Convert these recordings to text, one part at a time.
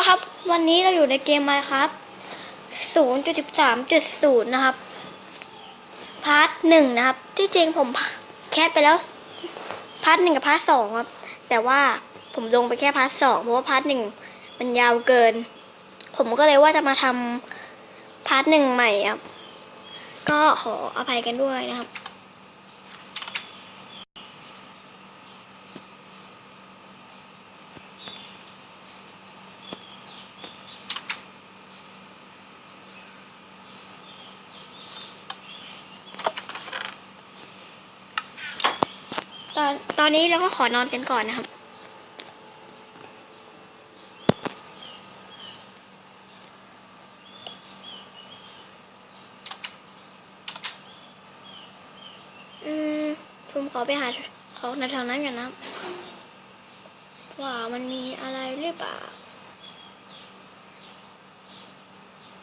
ละครับ วันนี้เราอยู่ในเกมมาครับ 0.13.0 นะครับ พาร์ทหนึ่งนะครับ ที่จริงผมแคปไปแล้ว พาร์ทหนึ่งกับพาร์ทสองครับ แต่ว่าผมลงไปแค่พาร์ทสองเพราะว่าพาร์ทหนึ่งมันยาวเกิน ผมก็เลยว่าจะมาทำพาร์ทหนึ่งใหม่ครับ ก็ขออภัยกันด้วยนะครับ อนตอนนี้เราก็ขอนอนกันก่อนนะครับ อืม ผมขอไปหาขาในแถวนั้นกันนะว่ามันมีอะไรหรือเปล่า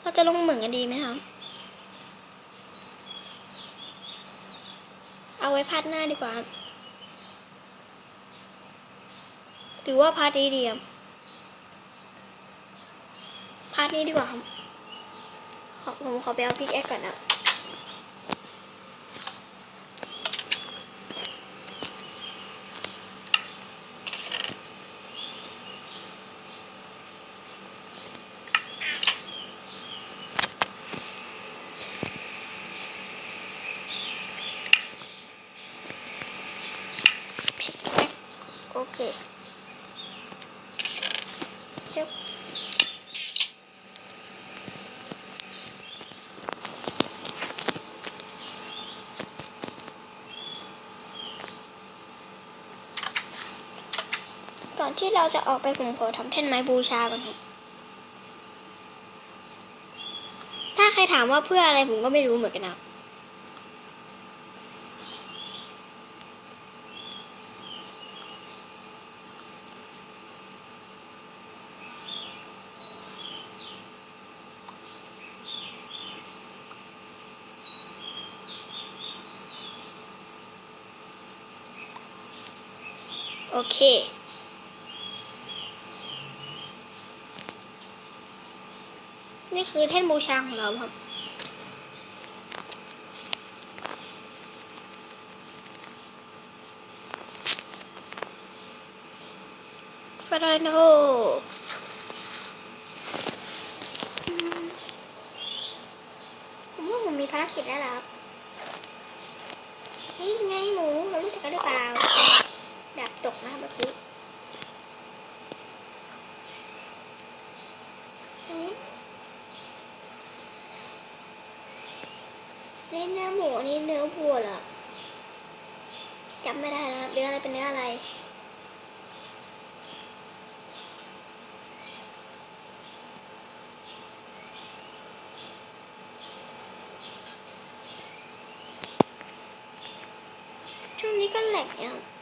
เราจะลงเหมืองกันดีไหมครับ เอาไว้พัดหน้าดีกว่าครับ หรือว่าพาร์ทนี้ดีครับพาร์ทนี้ดีกว่าครับผมขอไปเอาพิกแอคก่อนนะ โอเค เดี๋ยวก่อนที่เราจะออกไปผมขอทำแท่นไม้บูชาก่อนครับถ้าใครถามว่าเพื่ออะไรผมก็ไม่รู้เหมือนกันนะ อเค นี่คือแท่นบูชาของเราครับฟาราโนผมว่าผมมีภารกิจแล้วล่ะครับ นี่ไงหมูเรารู้จักกันหรือเปล่า ดาบตกนะครับเมื่อกี้เอ๊ะนี่เนื้อหมูอันนี่เนื้อวัวเหรอจำไม่ได้แล้วเนื้ออะไรเป็นเนื้ออะไรช่วงนี้ก็แหลกเนี่ยครับอัน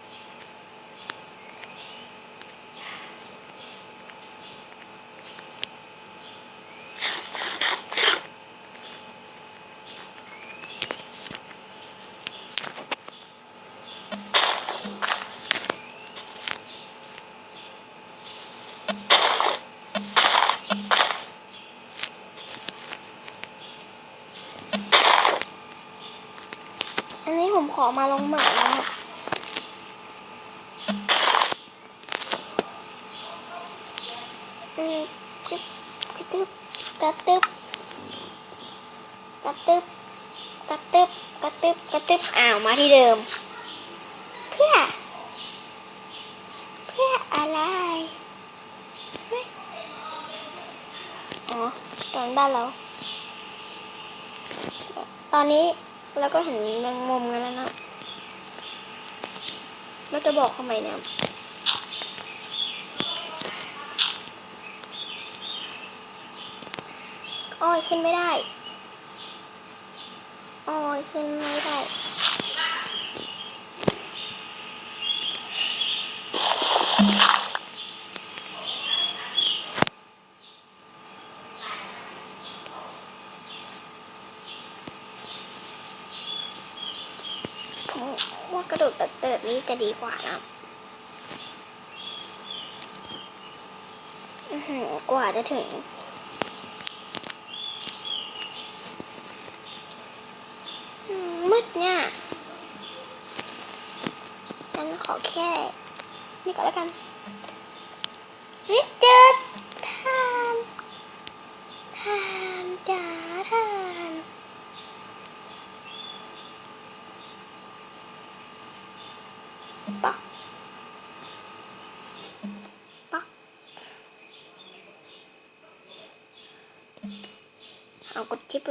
ขอมาลงเหมืองแล้วอะอืมจิ๊บกระตึบกระตึบกระตึบกระตึบกระตึบกระตึบอ้าวมาที่เดิม เพื่อ เพื่ออะไรอ๋อตอนบ้านเรา ตอนนี้ แล้วก็เห็นแมงมุมกันแล้วนะเราจะบอกทำไมเนี่ยอ้อยขึ้นไม่ได้อ้อยขึ้นไม่ได้ ผมว่า กระโดดแบบแบบนี้จะดีกว่านะอืมกว่าจะถึง มืดเนี่ยงั้นขอแค่ นี่ก็แล้วกันเฮ้ยเจอทานทานจ้าทานปักปัก เอากดชิป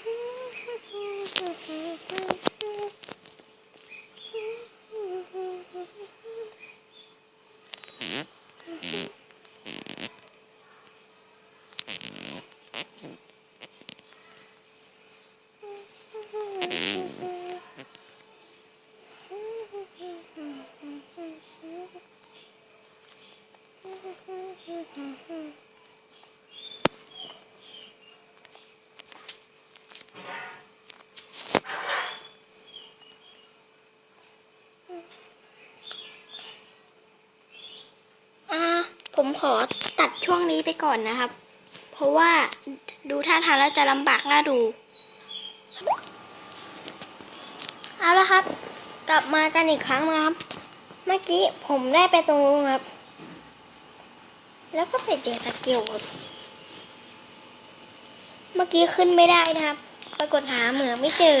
เลยนะครับ อ่าผม ขอตัดช่วงนี้ไปก่อนนะครับ เพราะว่าดูท่าทางแล้วจะลำบากน่าดู เอาละครับ กลับมากันอีกครั้งนะครับ เมื่อกี้ผมได้ไปตรงนู้นครับ แล้วก็ไปเจอสกิลครับเมื่อกี้ขึ้นไม่ได้นะครับ ปรากฏหาเหมือไม่เจอ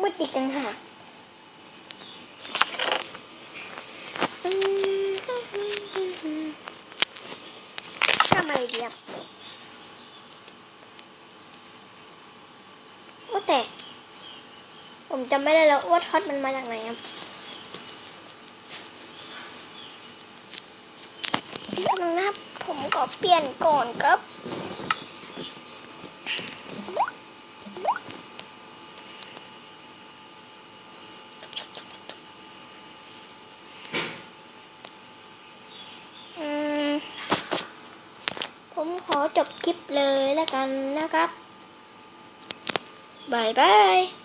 มืดอีกต่างหากอืม เรดียบว่าแต่ ผมจำไม่ได้แล้วว่าท็อตมันมาจากไหนครับนะครับผมก็เปลี่ยนก่อนครับ อืม ผม ขอจบคลิปเลยแล้วกันนะครับบายบาย